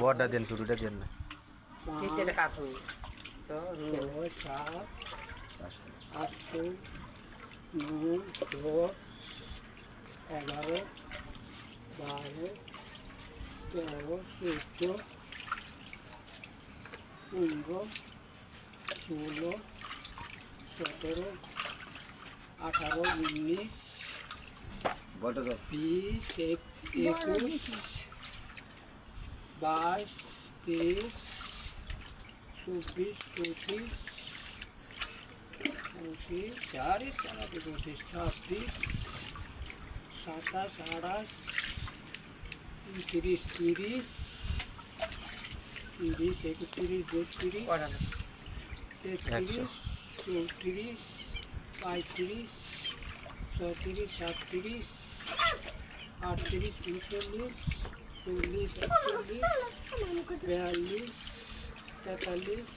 বড়টা দেন শুরুটা দেন না। এগারো বারো তেরো চোদ্দ পনেরো ষোলো সতেরো আঠারো উনিশ বিশ একুশ বাইশ, তেইশ, চব্বিশ পঁচিশ পঁচিশ, চারিশ সাড়ে পঁচিশ, ছাব্বিশ, সাতাশ, আঠাশ উনত্রিশ তিরিশ তিরিশ, একত্রিশ, বত্রিশ, তেত্রিশ, চৌত্রিশ, পঁয়ত্রিশ, ছত্রিশ, সাতত্রিশ, আটত্রিশ, উনচল্লিশ চল্লিশ একচল্লিশ বিয়াল্লিশ তেতাল্লিশ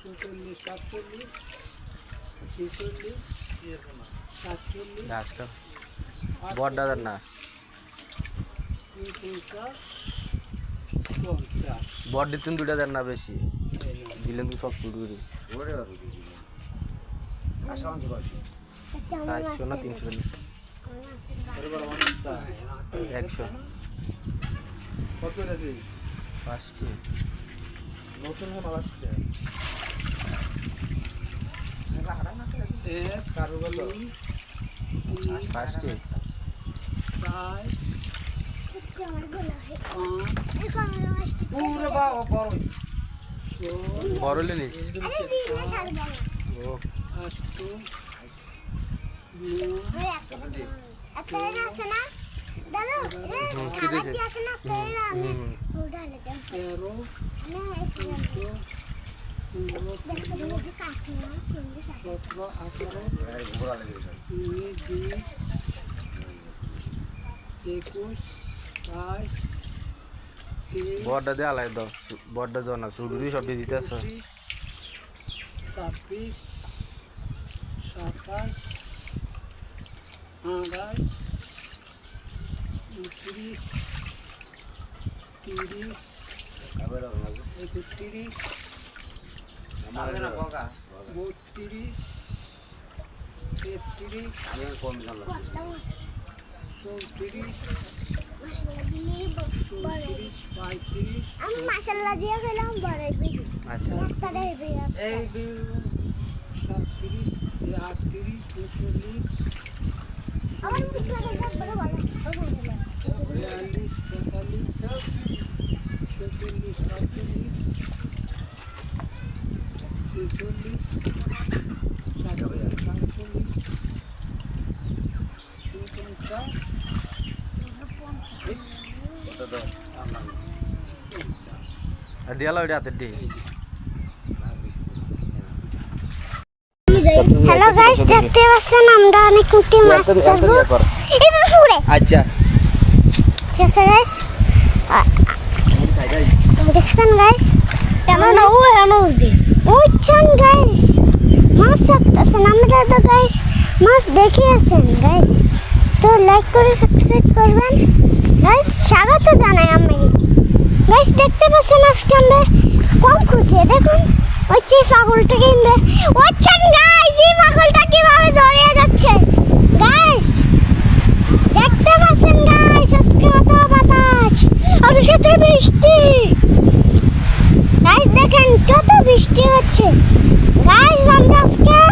চৌচল্লিশ সাতচল্লিশ ছেচল্লিশ সাতচল্লিশ বড়টা দেন না বড় দিতেন দুটা দেন না বেশি। দিলেন তো সব শুরু করি চারশো না তিনশো একশো কত রেখে পাঁচটি। নতুন কোনো আসছে। পাঁচটি। বাবা বড় লিনিস ও। আট হুম, কি দিয়েছে সতেরো আঠারো উনিশ বিশ একুশ বাইশ বড়টা দিয়ে আলাই দাও বড়টা দাও না শুরুরই সব দিয়ে দিতেছ পঁচিশ ছাব্বিশ সাতাশ আঠাশ উনত্রিশ তিরিশ একত্রিশ বত্রিশ তেত্রিশ চৌত্রিশ আমি মাসাল্লাহ দিয়ে আচ্ছা হেবে এই বি- সাতত্রিশ আটত্রিশ উনচল্লিশ আমার মুখে একটা বড় বড় বিয়াল্লিশ তেতাল্লিশ চৌচল্লিশ সাতচল্লিশ ছেচল্লিশ সাতচল্লিশ সাতচল্লিশ উনপঞ্চাশ আর দিয়ালা ওইটা হাতের দিয়ে হ্যালো গাইস দেখতে পাচ্ছেন আমরা অনেক কুটি মাছ ধরবো আচ্ছা ঠিক আছে গাইস দেখছেন গাইস কেমন? ও কেন উঠবে উঠছেন গাইস মাছ থাকতেছেন আমরা তো গাইস মাছ দেখে আছেন গাইস তো লাইক করে সাবস্ক্রাইব করবেন। গাইস স্বাগত জানাই আমি। গাইস দেখতে পাচ্ছেন আজকে আমরা কম খুঁজে। দেখুন ওই যে পাগলটা কিনবে ওচ্ছেন গাইস এই পাগলটা কীভাবে দৌড়িয়ে যাচ্ছে গাইস দেখতে পাচ্ছেন গাইস আজকে কত বাতাস আর সাথে বৃষ্টি গাইস দেখেন কত বৃষ্টি হচ্ছে গাইস আমরা আজকে